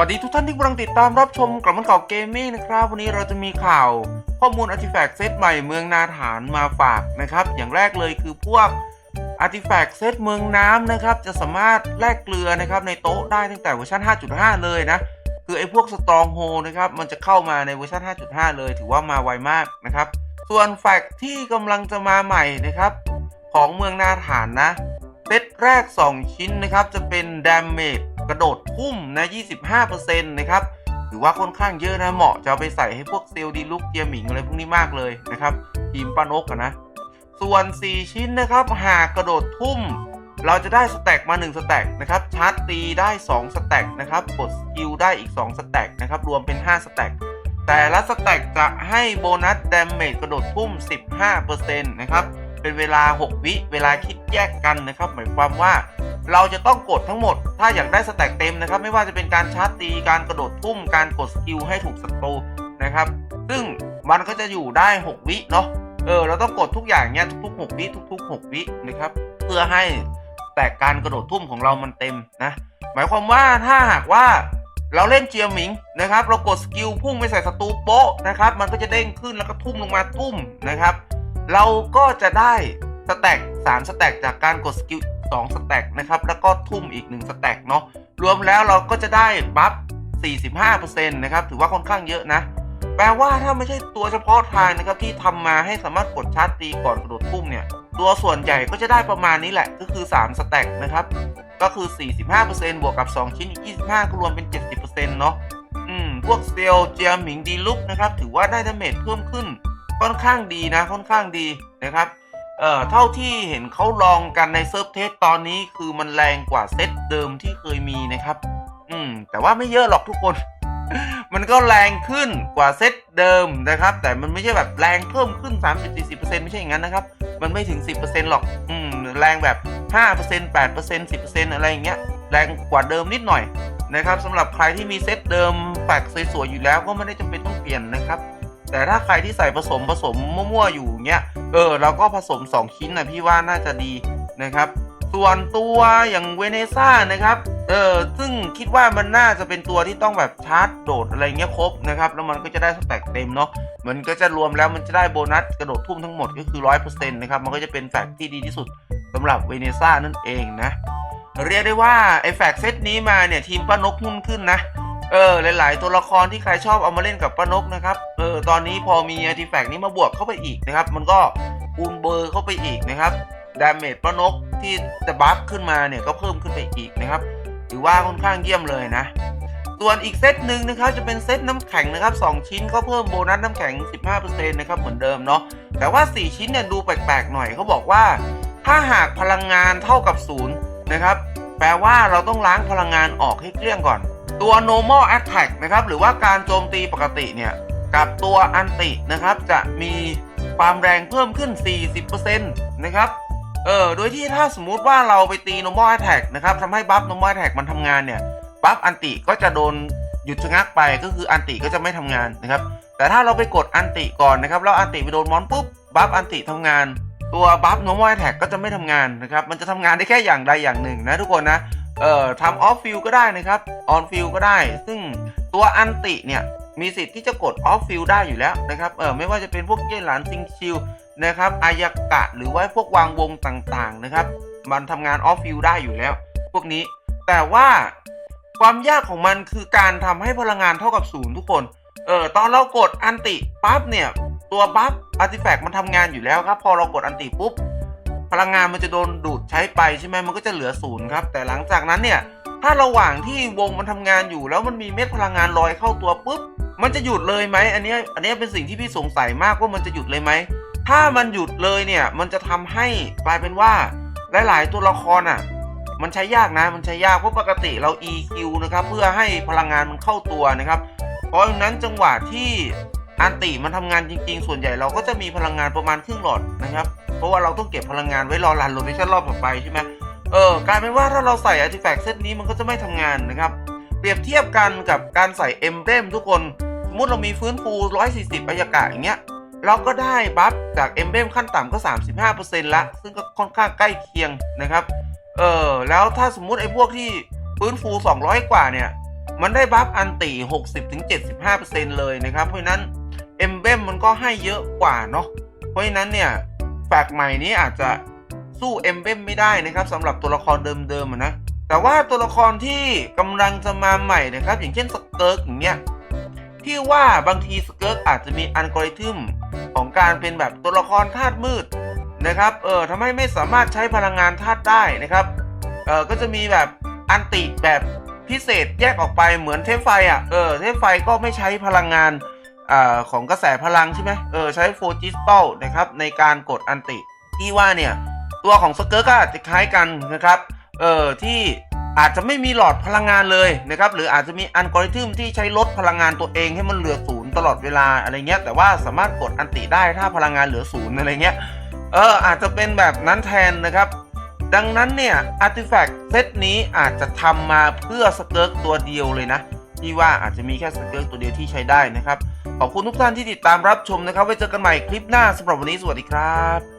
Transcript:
วัสดีทุกท่านที่กำลังติดตามรับชมกลับมันเก่าเกมมิ่งนะครับ วันนี้เราจะมีข่าวข้อมูลอาร์ติแฟกต์เซตใหม่เมืองนาฐานมาฝากนะครับ อย่างแรกเลยคือพวกอาร์ติแฟกต์เซตเมืองน้ำนะครับ จะสามารถแลกเกลือนะครับในโต๊ะได้ตั้งแต่เวอร์ชัน 5.5 เลยนะ คือไอ้พวกสตรองโฮนะครับ มันจะเข้ามาในเวอร์ชัน 5.5 เลย ถือว่ามาไวมากนะครับ ส่วนแฟกต์ที่กำลังจะมาใหม่นะครับ ของเมืองนาฐานนะเซตแรก 2 ชิ้นนะครับจะเป็น damage กระโดดพุ่มนะ 25%นะครับถือว่าค่อนข้างเยอะนะเหมาะจะเอาไปใส่ให้พวกเซลล์ดีลุกเกียหมิงอะไรพวกนี้มากเลยนะครับทีมป้านกนะ ส่วน 4 ชิ้นนะครับ หากกระโดดทุ่ม เราจะได้สแต็กมา 1 สแต็กนะครับชาร์จตีได้ 2 สแต็กนะครับกดสกิลได้อีก 2 สแต็กนะครับรวมเป็น 5 สแต็กแต่ละสแต็กจะให้โบนัสดาเมจกระโดดทุ่ม 15%นะครับเป็นเวลา 6 วิ เวลาคิดแยกกันนะครับ หมายความว่า เราจะต้องกดทั้งหมด ถ้าอยากได้สแต็กเต็มนะครับ ไม่ว่าจะเป็นการชาร์จตี การกระโดดทุ่ม การกดสกิลให้ถูกศัตรูนะครับ ซึ่งมันก็จะอยู่ได้ 6 วิเนาะ เออ เราต้องกดทุกอย่างเนี้ยทุกๆ 6 วิ ทุก ๆ 6 วินะครับ เพื่อให้แตกการกระโดดทุ่มของเรามันเต็มนะ หมายความว่าถ้าหากว่าเราเล่นเจียหมิงนะครับ เรากดสกิลพุ่งไปใส่ศัตรูโป๊ะนะครับ มันก็จะเด้งขึ้นแล้วก็ทุ่มลงมาทุ่มนะครับ เราก็จะได้ สแต็ก3สแต็กจากการกดสกิล2สแต็กนะครับ แล้วก็ทุ่มอีก1สแต็กเนาะรวมแล้วเราก็จะได้บัฟ 45%นะครับ ถือว่าค่อนข้างเยอะนะ แปลว่าถ้าไม่ใช่ตัวเฉพาะทางนะครับที่ทำมาให้สามารถกดชาร์จตีก่อนกระโดดพุ่มเนี่ย ตัวส่วนใหญ่ก็จะได้ประมาณนี้แหละ ก็คือ 3 สแต็กนะครับ ก็คือ 45%บวกกับ 2 ชิ้นอีก25 ก็รวมเป็น 70%เนาะ อืม พวกเซลเจียมหมิงดีลุกนะครับ ถือว่าได้ดาเมจเพิ่มขึ้น ค่อนข้างดีนะ ค่อนข้างดีนะครับ เอ่อเท่าที่เห็นเขาลองกันในเซิร์ฟเทสตอนนี้คือมันแรงกว่าเซตเดิมที่เคยมีนะครับ อืม แต่ว่าไม่เยอะหรอกทุกคน มันก็แรงขึ้นกว่าเซตเดิมนะครับ แต่มันไม่ใช่แบบแรงเพิ่มขึ้น 30-40%ไม่ใช่อย่างนั้นนะครับ มันไม่ถึง 10%หรอก อืม แรงแบบ 5% 8% 10%อะไรอย่างเงี้ย แรงกว่าเดิมนิดหน่อยนะครับสำหรับใครที่มีเซตเดิมแปลกสวยๆอยู่แล้วก็ไม่ได้จำเป็นต้องเปลี่ยนนะครับ แต่ถ้าใครที่ใส่ผสมผสมมั่วๆอยู่เงี้ย เออเราก็ผสม 2 ชิ้นนะพี่ว่าน่าจะดีนะครับ ส่วนตัวอย่างเวเนซ่านะครับ เออซึ่งคิดว่ามันน่าจะเป็นตัวที่ต้องแบบชาร์จโดดอะไรเงี้ยครบนะครับ แล้วมันก็จะได้สแต็กเต็มเนาะ มันก็จะรวมแล้วมันจะได้โบนัสกระโดดทุ่มทั้งหมดก็คือ 100%นะครับ มันก็จะเป็นแฟกที่ดีที่สุดสำหรับเวเนซ่านั่นเองนะ เรียกได้ว่าไอ้แฟกเซตนี้มาเนี่ยทีมป้านกหุ้นขึ้นนะ เออหลาย ๆ ตัวละครที่ใครชอบเอามาเล่นกับป้านกนะครับเออตอนนี้พอมีอาร์ติแฟกต์นี้มาบวกเข้าไปอีกนะครับมันก็คูณเบอร์เข้าไปอีกนะครับดาเมจป้านกที่จะบัฟขึ้นมาเนี่ยก็เพิ่มขึ้นไปอีกนะครับถือว่าค่อนข้างเยี่ยมเลยนะส่วนอีกเซตหนึ่งนะครับจะเป็นเซตน้ำแข็งนะครับ2ชิ้นเขาเพิ่มโบนัสน้ำแข็ง 15%นะครับเหมือนเดิมเนาะแต่ว่า 4 ชิ้นเนี่ยดูแปลกๆหน่อยเขาบอกว่า ถ้าหากพลังงานเท่ากับศูนย์นะครับแปลว่าเราต้องล้างพลังงานออกให้เกลี้ยงก่อน ตัว normal attack นะครับ หรือว่าการโจมตีปกติเนี่ย กับตัวอันตินะครับ จะมีความแรงเพิ่มขึ้น 40%นะครับ เออ โดยที่ถ้าสมมุติว่าเราไปตี normal attack นะครับทำให้บัฟ normal attack มันทำงานเนี่ย บัฟอันติก็จะโดนหยุดชะงักไป ก็คืออันติก็จะไม่ทำงานนะครับ แต่ถ้าเราไปกดอันติก่อนนะครับ แล้วอันติไปโดนมอนปุ๊บ บัฟอันติทำงาน ตัวบัฟ normal attack ก็จะไม่ทำงานนะครับ มันจะทำงานได้แค่อย่างใดอย่างหนึ่งนะทุกคนนะ เอ่อทำออฟฟิลก็ได้นะครับออนฟิลก็ได้ ซึ่งตัวอันติเนี่ยมีสิทธิ์ที่จะกดออฟฟิลได้อยู่แล้วนะครับเออไม่ว่าจะเป็นพวกเย่หลานซิงชิลนะครับอายากะหรือว่าพวกวางวงต่างๆนะครับมันทำงานออฟฟิลได้อยู่แล้ว พวกนี้แต่ว่าความยากของมันคือการทำให้พลังงานเท่ากับศูนย์ทุกคนเออตอนเรากดอันติปั๊บเนี่ยตัวบัฟอาร์ติแฟกต์มันทำงานอยู่แล้วครับ พอเรากดอันติปุ๊บ พลังงานมันจะโดนดูดใช้ไปใช่ไหมมันก็จะเหลือศูนย์ครับ แต่หลังจากนั้นเนี่ยถ้าระหว่างที่วงมันทำงานอยู่ แล้วมันมีเม็ดพลังงานลอยเข้าตัวปุ๊บมันจะหยุดเลยไหมอันนี้อันนี้เป็นสิ่งที่พี่สงสัยมากว่ามันจะหยุดเลยไหมถ้ามันหยุดเลยเนี่ยมันจะทำให้กลายเป็นว่าหลาย ๆ ตัวละครอะมันใช้ยากนะมันใช้ยากเพราะปกติเรา EQ นะครับเพื่อให้พลังงานมันเข้าตัวนะครับ เพราะฉะนั้นจังหวะที่อันติมันทำงานจริง ๆ ส่วนใหญ่เราก็จะมีพลังงานประมาณครึ่งหลอดนะครับ เพราะว่าเราต้องเก็บพลังงานไว้รอรันโรเทชันรอบต่อไปใช่ไหมเออกลายเป็นว่าถ้าเราใส่อาร์ติแฟกต์เซตนี้มันก็จะไม่ทำงานนะครับ เปรียบเทียบกันกับการใส่เอ็มเบรมทุกคนสมมติเรามีฟื้นฟู 140อายากะอย่างเงี้ยเราก็ได้บัฟจากเอ็มเบมขั้นต่ำก็ 35%ละ ซึ่งก็ค่อนข้างใกล้เคียงนะครับ เออแล้วถ้าสมมุติไอ้พวกที่ฟื้นฟู 200 กว่าเนี่ย มันได้บัฟอันติ60-75%เลยนะครับ เพราะนั้นเอ็มเบมมันก็ให้เยอะกว่าเนาะ เพราะฉะนั้นเนี่ย แฟกใหม่นี้อาจจะสู้เอ็มเบมไม่ได้นะครับสำหรับตัวละครเดิมๆนะแต่ว่าตัวละครที่กำลังจะมาใหม่นะครับ อย่างเช่นสเกิร์กอย่างเงี้ยพี่ว่าบางทีสเกิร์กอาจจะมีอัลกอริทึมของการเป็นแบบตัวละครธาตุมืดนะครับเออทำให้ไม่สามารถใช้พลังงานธาตุได้นะครับเออก็จะมีแบบอันติแบบพิเศษแยกออกไปเหมือนเทปไฟอะเออเทปไฟก็ไม่ใช้พลังงาน อ่าของกระแสพลังใช่ไหมเออใช้โฟจิสเปิลนะครับในการกดอันติที่ว่าเนี่ย ตัวของสเกิร์กอาจจะคล้ายกันนะครับเออที่อาจจะไม่มีหลอดพลังงานเลยนะครับหรืออาจจะมีอัลกอริทึมที่ใช้ลดพลังงานตัวเองให้มันเหลือศูนย์ตลอดเวลาอะไรเงี้ยแต่ว่าสามารถกดอันติได้ถ้าพลังงานเหลือศูนย์อะไรเงี้ยเอออาจจะเป็นแบบนั้นแทนนะครับดังนั้นเนี่ยอาร์ติแฟกต์เซตนี้อาจจะทำมาเพื่อสเกิร์กตัวเดียวเลยนะ ที่ว่าอาจจะมีแค่สเกิร์กตัวเดียวที่ใช้ได้นะครับ ขอบคุณทุกท่านที่ติดตามรับชมนะครับ ไว้เจอกันใหม่คลิปหน้าสำหรับวันนี้สวัสดีครับ